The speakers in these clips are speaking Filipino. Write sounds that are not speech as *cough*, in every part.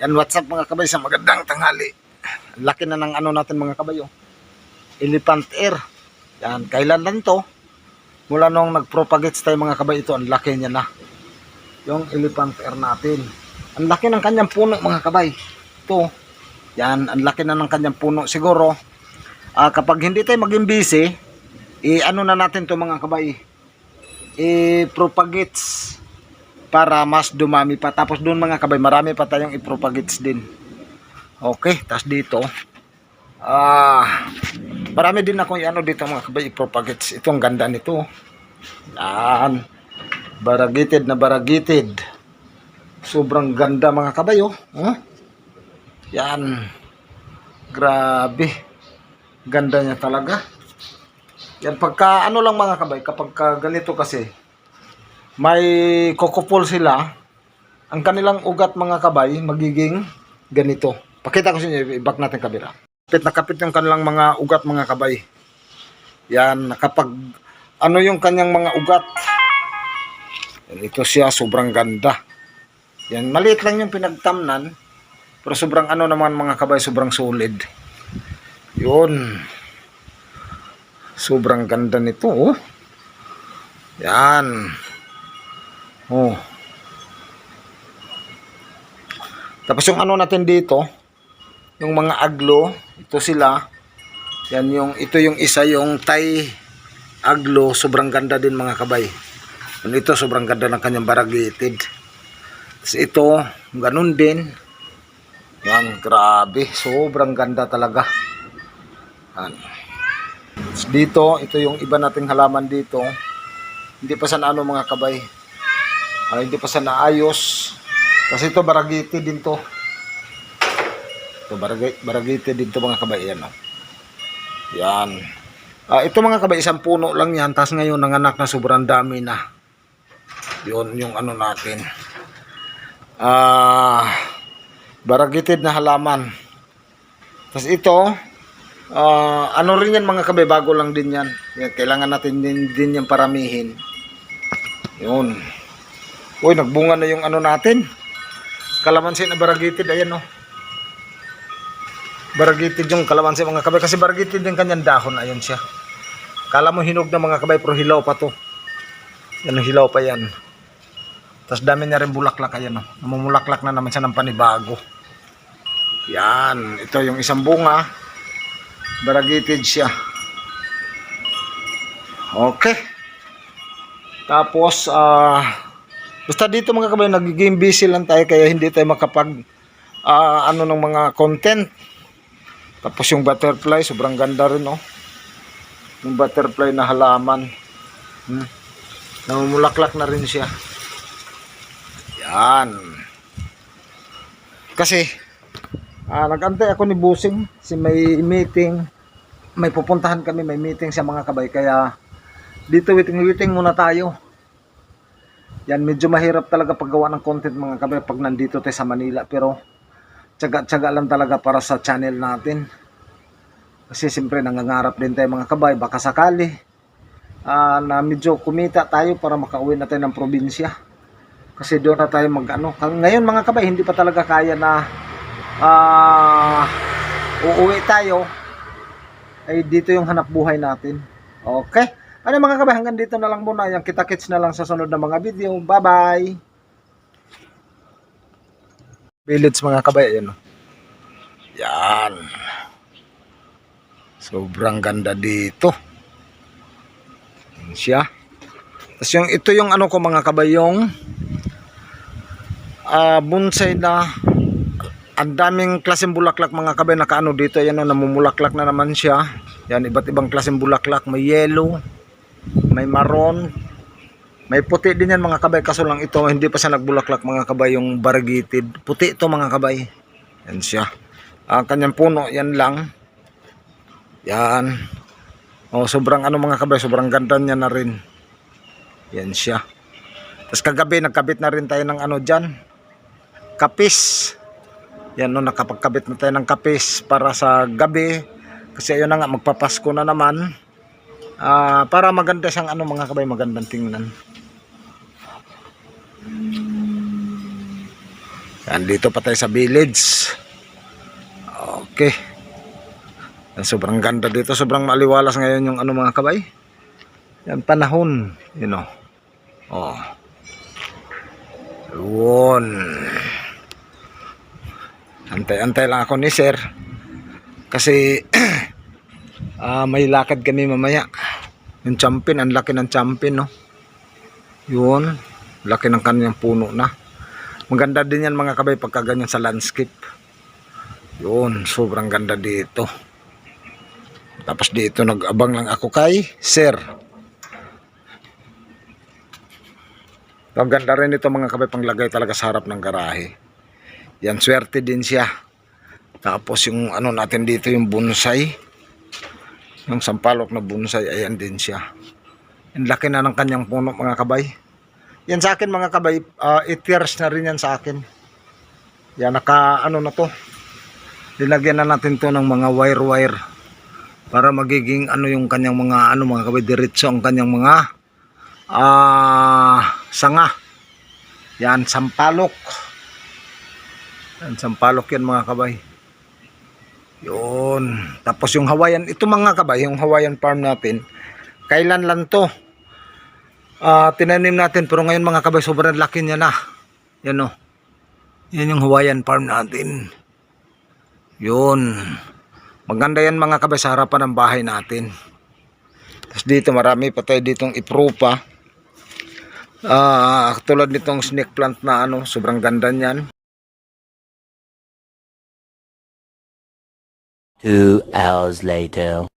Yan, what's up mga kabay sa magandang tanghali. Ang Laki na ng ano natin mga kabayo. Elephant Air. Yan, kailan lang to? Mula nung nag-propagates tayo mga kabay ito, ang laki niya na. Yung Elephant Air natin. Ang laki ng kanyang puno mga kabay. Ito. Yan, ang laki na ng kanyang puno. Siguro, ah, kapag hindi tayo maging busy, i-ano na natin to mga kabay. I-propagates para mas dumami pa. Tapos doon mga kabay, marami pa tayong i-propagates din. Okay, tapos dito, ah, marami din akong ano dito mga kabay, i-propagates. Ito ang ganda nito. Yan. Baragited na baragited. Sobrang ganda mga kabay, oh. Huh? Yan. Grabe. Ganda niya talaga. Yan, pagka ano lang mga kabay, kapag ka ganito kasi, may kokopol sila, ang kanilang ugat mga kabay magiging ganito. Pakita ko sa inyo, i-back natin kabila. Kapit na kapit yung kanilang mga ugat mga kabay. Yan, kapag ano yung kanyang mga ugat. Ito siya, sobrang ganda. Yan, maliit lang yung pinagtamnan, pero sobrang ano naman mga kabay, sobrang solid. Yun. Sobrang ganda nito, oh. Yan. Oh. Tapos yung ano natin dito, yung mga aglo, ito sila. Yan yung ito yung isa yung Thai aglo, sobrang ganda din mga kabay. Yan ito sobrang ganda ng kanyang variegated. Ito, ganun din. Yan, grabe, sobrang ganda talaga. Yan. Dito, ito yung iba nating halaman dito. Hindi pa sa ano mga kabay. Ah, hindi pa sa naayos. Kasi ito baragiti din to. Ito baragiti, din to mga kabay. Yan, oh. Yan. Ah, ito mga kabay, isang puno lang yan. Tapos ngayon, nanganak na sobrang dami na. Yun, yung ano natin. Ah, baragitid na halaman. Tapos ito, ah, ano rin yan mga kabay, bago lang din yan. yan kailangan natin din, din yung paramihin. Yun. Uy, nagbunga na yung ano natin. Kalamansi na baragitid. Ayan, no. Baragitid yung kalamansi mga kabay. Kasi baragitid yung kanyang dahon. Ayan siya. Kala mo hinog na mga kabay, pero hilaw pa to. Yan, hilaw pa yan. Tapos dami na rin bulaklak. Ayan, no. Namumulaklak na naman siya ng panibago. Yan. Ito yung isang bunga. Baragitid siya. Okay. Tapos, ah, basta dito mga kabayan, nag-game busy lang tayo kaya hindi tayo makapag, ah, ano ng mga content. Tapos yung butterfly, sobrang ganda rin, no? Yung butterfly na halaman. Hmm. Namumulaklak na rin siya. Yan. Kasi, ah, nagantay ako ni Busing, si may meeting, may pupuntahan kami, may meeting sa mga kabay, kaya dito waiting-waiting muna tayo. Yan, medyo mahirap talaga paggawa ng content mga kabay pag nandito tayo sa Manila. Pero, tsaga-tsaga lang talaga para sa channel natin. Kasi siyempre nangangarap din tayo mga kabay, baka sakali ah, na medyo kumita tayo para makauwi na tayo ng probinsya. Kasi doon na tayo mag ano. Ngayon mga kabay, hindi pa talaga kaya na ah, uuwi tayo. Ay dito yung hanap buhay natin. Okay? Ano mga kabay, hanggang dito na lang muna. Yung kita-kits na lang sa sunod na mga video. Bye-bye! Village mga kabay, ayan o. Yan. Sobrang ganda dito. Yan siya. Tapos yung, ito yung ano ko mga kabay, yung ah, bonsai na ang daming klaseng bulaklak mga kabay nakaano dito yan o namumulaklak na naman siya yan iba't ibang klaseng bulaklak may yellow may maroon. May puti din yan mga kabay. Kaso lang ito hindi pa siya nagbulaklak mga kabay yung variegated. Puti ito mga kabay. Yan siya. Ang kanyang puno yan lang. Yan. Oh sobrang ano mga kabay sobrang ganda niya na rin. Yan siya. Tapos kagabi nagkabit na rin tayo ng ano dyan. Kapis. Yan no nakapagkabit na tayo ng kapis para sa gabi. Kasi ayun na nga magpapasko na naman Ah, para maganda siyang ano mga kabay magandang tingnan Yan, dito pa tayo sa village. Okay. Yan, sobrang ganda dito. Sobrang maliwalas ngayon yung ano mga kabay. Yan, panahon. You know. Oh. Yun. Antay-antay lang ako ni sir. Kasi *clears throat* ah may lakad kami mamaya. Yung champion, ang laki ng champion, no? Yun. Laki ng kanyang puno na. Maganda din yan mga kabay pagka ganyan sa landscape. Yun, sobrang ganda dito. Tapos dito nag-abang lang ako kay Sir. Ang ganda rin ito mga kabay panglagay talaga sa harap ng garahe. Yan, swerte din siya. Tapos yung ano natin dito yung bonsai. Yung sampalok na bonsai, ayan din siya. Ang laki na ng kanyang puno mga kabay. Yan sa akin mga kabay, 8 years na rin yan sa akin. Yan, naka ano na to. Nilagyan na natin to ng mga wire-wire para magiging ano yung kanyang mga ano mga kabay diretso ang kanyang mga ah sanga. Yan, sampalok. Yan, sampalok yan mga kabay. Yun. Tapos yung Hawaiian, ito mga kabay, yung Hawaiian farm natin, kailan lang to? Ah, tinanim natin pero ngayon mga kabay sobrang laki niya na. Yan o. Yan yung Hawaiian farm natin. Yun. Maganda yan mga kabay sa harapan ng bahay natin. Tapos dito marami pa tayo ditong iprupa. Ah, tulad nitong snake plant na ano, sobrang ganda niyan. Two hours later.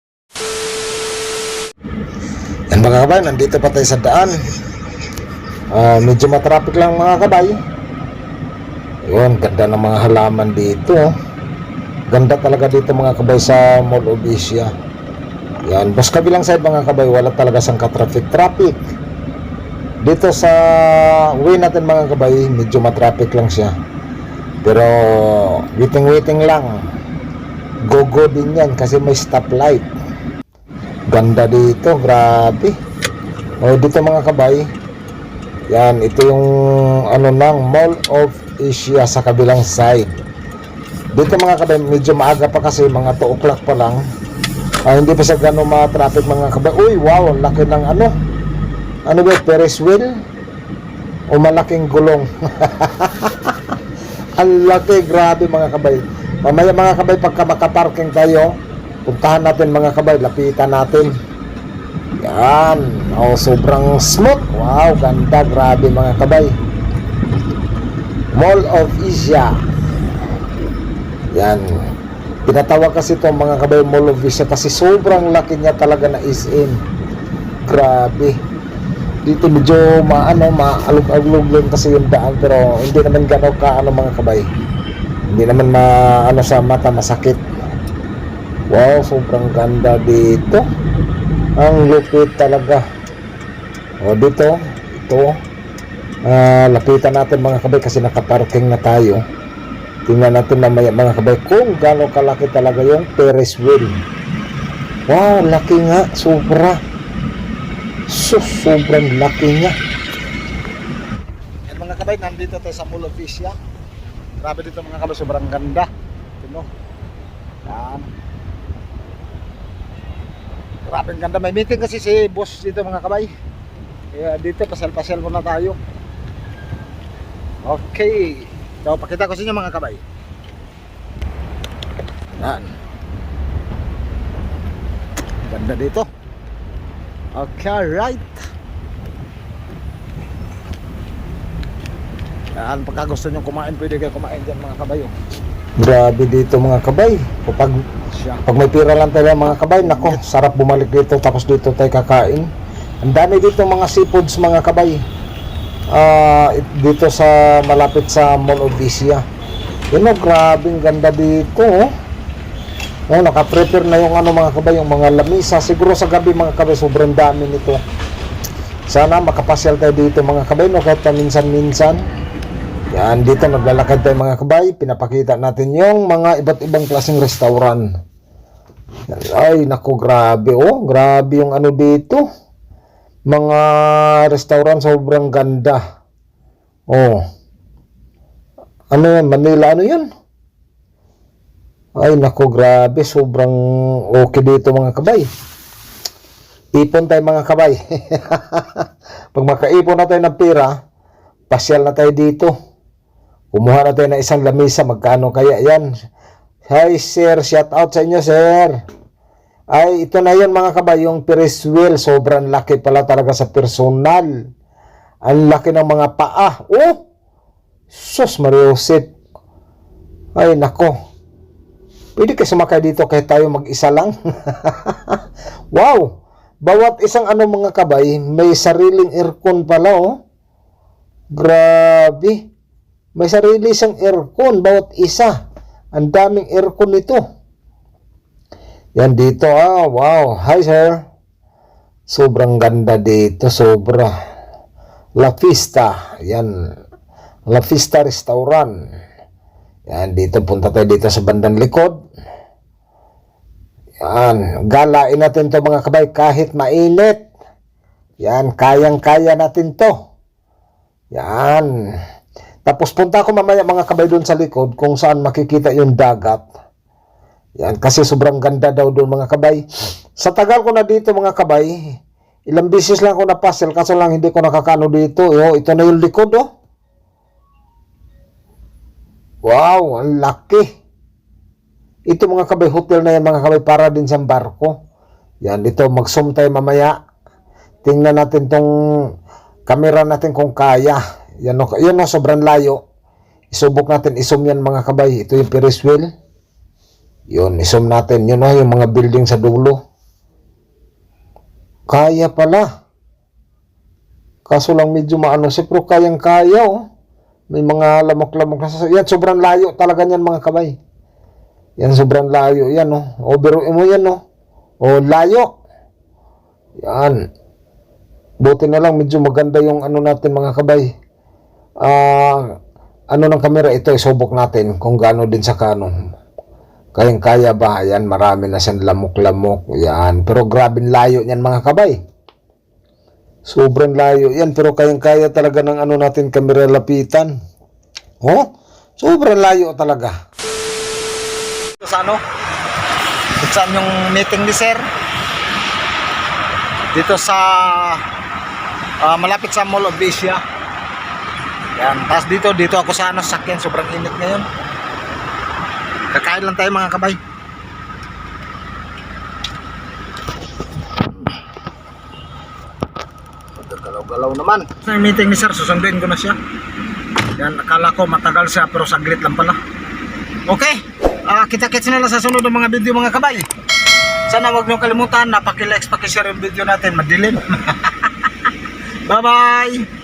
Yan mga kabay, nandito pa tayo sa daan. Ah, medyo matraffic lang mga kabay. Yun, ganda ng mga halaman dito. Ganda talaga dito mga kabay sa Mall of Asia. Yan, bus kabilang side mga kabay, wala talaga sang ka-traffic traffic. Dito sa way natin mga kabay, medyo matraffic lang siya. Pero waiting-waiting lang. Go-go din yan kasi may stoplight. Ganda dito, grabe. O dito mga kabay. Yan, ito yung ano nang Mall of Asia sa kabilang side. Dito mga kabay, medyo maaga pa kasi mga 2 o'clock pa lang. Ah, hindi pa siya gano'ng mga traffic mga kabay. Uy, wow, laki ng ano. Ano ba, Ferris wheel? O malaking gulong. *laughs* ang laki, grabe mga kabay. Mamaya mga kabay, pagka makaparking tayo, puntahan natin mga kabay, lapitan natin. Yan. Oh, sobrang smooth. Wow, ganda. Grabe mga kabay. Mall of Asia. Yan. Pinatawag kasi ito mga kabay Mall of Asia kasi sobrang laki niya talaga na is in. Grabe. Dito medyo maano, maalog-alog lang kasi yung daan pero hindi naman gano'n ka ano mga kabay. Hindi naman maano sa mata masakit. Wow, sobrang ganda dito. Ang lupit talaga. O dito, ito. Ah, lapitan natin mga kabay kasi nakaparking na tayo. Tingnan natin mamaya mga kabay kung gaano kalaki talaga yung Ferris wheel. Wow, laki nga. Sobra. Sus, sobrang laki. Yan mga kabay, nandito tayo sa Mall of Asia. Grabe dito mga kabay, sobrang ganda. Ito, Yan. Grabe ang ganda. May meeting kasi si boss dito mga kabay. Kaya dito, pasal-pasal muna tayo. Okay. So, pakita ko sa inyo mga kabay. Yan. Ganda dito. Okay, right. Yan, pagka gusto nyo kumain, pwede kayo kumain dyan mga kabay. oh. Grabe dito mga kabay. Kapag siya. pag may pira lang tayo mga kabay, nako, sarap bumalik dito tapos dito tayo kakain. Ang dami dito mga seafoods mga kabay. Ah, it- dito sa malapit sa Mall of Asia. Yun grabe ang ganda dito. Oh. Oh, naka-prepare na yung ano mga kabay, yung mga lamisa. Siguro sa gabi mga kabay, sobrang dami nito. Sana makapasyal tayo dito mga kabay, no? kahit minsan-minsan. Yan, dito naglalakad tayo mga kabay. Pinapakita natin yung mga iba't ibang klaseng restaurant. Yan, Ay, naku, grabe oh. Grabe yung ano dito. Mga restaurant sobrang ganda. Oh. ano yan, Manila, ano yan? Ay, nako, grabe. Sobrang okay dito mga kabay. Ipon tayo mga kabay. *laughs* Pag makaipon na tayo ng pera, pasyal na tayo dito. Kumuha na tayo ng isang lamisa. Magkano kaya yan? Hi, sir. Shout out sa inyo, sir. Ay, ito na yun mga kabay. Yung Ferris wheel. Sobrang laki pala talaga sa personal. Ang laki ng mga paa. Oh! Sus, Mariosit. Ay, nako. Pwede kayo sumakay dito kahit tayo mag-isa lang. *laughs* wow! Bawat isang ano mga kabay, may sariling aircon pala oh. Grabe. May sarili siyang aircon bawat isa. Ang daming aircon nito. Yan dito ah. Wow. Hi sir. Sobrang ganda dito. Sobra. La Vista. Yan. La Vista Restaurant. Yan, dito punta tayo dito sa bandang likod. Yan, galain natin to mga kabay kahit mainit. Yan, kayang-kaya natin to. Yan. Tapos punta ako mamaya mga kabay doon sa likod kung saan makikita yung dagat. Yan, kasi sobrang ganda daw doon mga kabay. Sa tagal ko na dito mga kabay, ilang beses lang ako napasyal kaso lang hindi ko nakakano dito. Oh, ito na yung likod oh. Wow, ang laki. Ito mga kabay, hotel na yan mga kabay para din sa barko. Yan, ito, mag-zoom tayo mamaya. Tingnan natin tong camera natin kung kaya. Yan o, yan o, sobrang layo. Isubok natin, isom yan mga kabay. Ito yung Ferris wheel. Yun, isom natin. Yun o, yung mga building sa dulo. Kaya pala. Kaso lang medyo maano siya, pero kayang-kaya oh. May mga lamok-lamok na. Yan, sobrang layo talaga yan mga kabay. Yan, sobrang layo. Yan, no. O, biruin mo yan, no. O, layo. Yan. Buti na lang, medyo maganda yung ano natin mga kabay. Ah, ano ng kamera ito, isubok natin kung gaano din sa kano. Kayang-kaya ba? Yan, marami na siyang lamok-lamok. Yan. Pero grabe layo yan mga kabay. Sobrang layo yan, pero kayang-kaya talaga ng ano natin kamera lapitan. Oh, sobrang layo talaga. Sa ano? Saan yung meeting ni sir? Dito sa ah, malapit sa Mall of Asia. Yan. Tapos dito, dito ako sa ano, sakyan. Sobrang init ngayon. Kakain lang tayo mga kabay. Galaw-galaw naman. Sa meeting ni sir, susunduin ko na siya. Yan, akala ko matagal siya pero saglit lang pala. Okay, ah kita-kits na lang sa sunod ng mga video mga kabay. Sana wag niyo kalimutan na paki-like, paki-share yung video natin. Madilim. *laughs* Bye-bye!